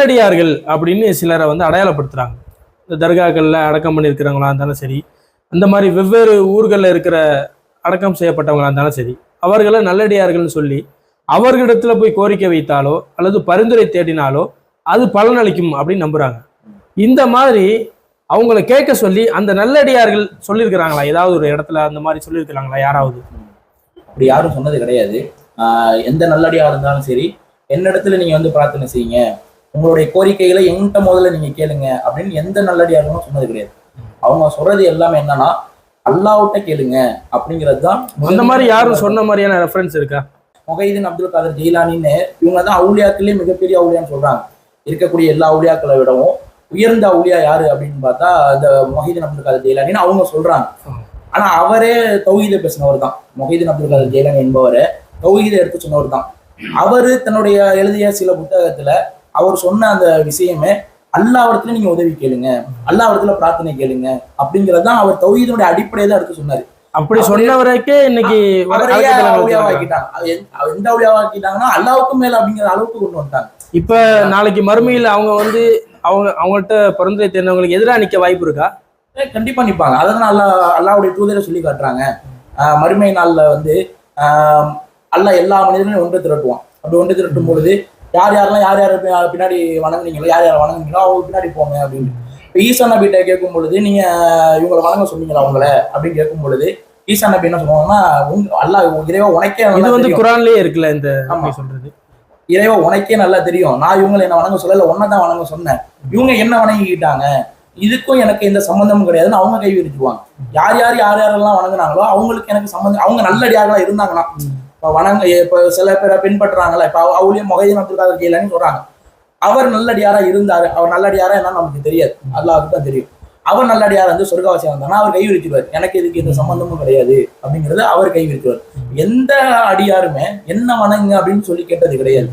நல்லடியார்கள் அப்படின்னு சிலரை வந்து அடையாளப்படுத்துறாங்க. இந்த தர்காக்கள்ல அடக்கம் பண்ணியிருக்கிறவங்களா இருந்தாலும் சரி அந்த மாதிரி வெவ்வேறு ஊர்களில் இருக்கிற அடக்கம் செய்யப்பட்டவங்களா இருந்தாலும் சரி அவர்களை நல்லடியார்கள்னு சொல்லி அவர்களிடத்துல போய் கோரிக்கை வைத்தாலோ அல்லது பரிந்துரை தேடினாலோ அது பலனளிக்கும் அப்படின்னு நம்புறாங்க. இந்த மாதிரி அவங்கள கேட்க சொல்லி அந்த நல்லடியார்கள் சொல்லியிருக்கிறாங்களா? ஏதாவது ஒரு இடத்துல அந்த மாதிரி சொல்லியிருக்கிறாங்களா? யாராவது? அப்படி யாரும் சொன்னது கிடையாது. ஆஹ் எந்த நல்லடியாக இருந்தாலும் சரி என்னிடத்துல நீங்க வந்து பிரார்த்தனை செய்யுங்க. உங்களுடைய கோரிக்கைகளை என்கிட்ட முதல்ல நீங்க கேளுங்க அப்படின்னு எந்த நல்லடியார்களும் சொன்னது கிடையாது. அவங்க சொல்றது எல்லாமே என்னன்னா அல்லாஹ்விட்ட கேளுங்க அப்படிங்கிறது தான் அந்த மாதிரி யாரும் சொன்ன மாதிரியான ரெஃபரன்ஸ் இருக்கா? முகைதீன் அப்துல் காதர் ஜெயிலானின்னு இவங்க தான் அவுலியாக்களே மிகப்பெரிய அவுலியான்னு சொல்றாங்க. இருக்கக்கூடிய எல்லா அவுலியாக்களை விடவும் உயர்ந்த அவுலியா யாரு அப்படின்னு பார்த்தா இந்த மொஹிதீன் அப்துல் காதர் ஜெயிலானின்னு அவங்க சொல்றாங்க. ஆனா அவரே தௌஹீத பேசினவர் தான். மொஹிதீன் அப்துல் காதர் ஜெயிலானி என்பவரை தௌஹீத எடுத்து சொன்னவர் தான். அவரு தன்னுடைய எழுதிய சில புத்தகத்துல அவர் சொன்ன அந்த விஷயமே அல்லாவிடத்துல நீங்க உதவி கேளுங்க அல்லாவிடத்துல பிரார்த்தனை கேளுங்க அப்படிங்கிறது தான் அவர் தௌஹீதனுடைய அடிப்படையை தான் எடுத்து சொன்னாரு. அப்படி சொன்னவரைக்கே இன்னைக்கு வர அவரையே காலகட்டத்துல அவுலியாவா வச்சிருக்காங்க. ஆக்கிட்டாங்க. அது எந்த- ஆக்கிட்டாங்கன்னா அல்லாவுக்கும் மேல அப்படிங்கிற அளவுக்கு கொண்டு வந்துட்டாங்க. இப்ப நாளைக்கு மறுமையில் அவங்க வந்து அவங்க அவங்கள்ட்ட பரிந்துரை தேர்ந்தவங்களுக்கு எதிராக நிக்க வாய்ப்பு இருக்கா? கண்டிப்பா நிப்பாங்க. அதை தான் அல்லா அல்லாவுடைய தூதரை சொல்லி காட்டுறாங்க. மறுமை நாள்ல வந்து அல்லாஹ் எல்லா மனிதர்களையும் ஒன்று திரட்டுவான். அப்படி ஒன்று திரட்டும் பொழுது யார் யாரெல்லாம் யார் யார் பின்னாடி வணங்குனீங்களோ யார் யார் வணங்குனீங்களோ அவங்க பின்னாடி போங்க அப்படின்னு. இப்போ ஈசா நபிட்ட கேட்கும் பொழுது நீங்க இவங்களை வணங்க சொன்னீங்களா அவங்கள அப்படின்னு கேட்கும் பொழுது ஈசா நபி என்ன சொல்லுவாங்கன்னா உங்க அல்லாஹ் இறைவா உனக்கே இது வந்து. குரான்லயே இருக்குல்ல இந்த சொல்றது? இறைவா உனக்கே நல்லா தெரியும். நான் இவங்களை என்ன வணங்க சொல்லல ஒன்னை தான் வணங்க சொன்னேன். இவங்க என்ன வணங்கிக்கிட்டாங்க? இதுக்கும் எனக்கு எந்த சம்பந்தமும் கிடையாதுன்னு அவங்க கை விரிச்சுவாங்க யார் யார் யார் யாரெல்லாம் வணங்குனாங்களோ அவங்களுக்கு எனக்கு சம்பந்தம் அவங்க நல்லடியார்களா இருந்தாங்கன்னா இப்போ வணங்க இப்போ சில பேரை பின்பற்றுறாங்களா இப்ப அவளையும் முகையும் அப்துல் காதர் ஜெயிலான்னு சொல்றாங்க. அவர் நல்லடியாரா இருந்தாரு அவர் நல்லடியாரா என்ன நமக்கு தெரியாது. அல்லாவுக்கு தான் தெரியும். அவர் நல்லடியார் வந்து சொர்க்கவாசியா வந்தாங்கன்னா அவர் கை விரிச்சுவார் எனக்கு இதுக்கு எந்த சம்பந்தமும் கிடையாது அப்படிங்கறது அவர் கை விரிச்சுவார் எந்த அடியாருமே என்ன வணங்க அப்படின்னு சொல்லி கேட்டது கிடையாது.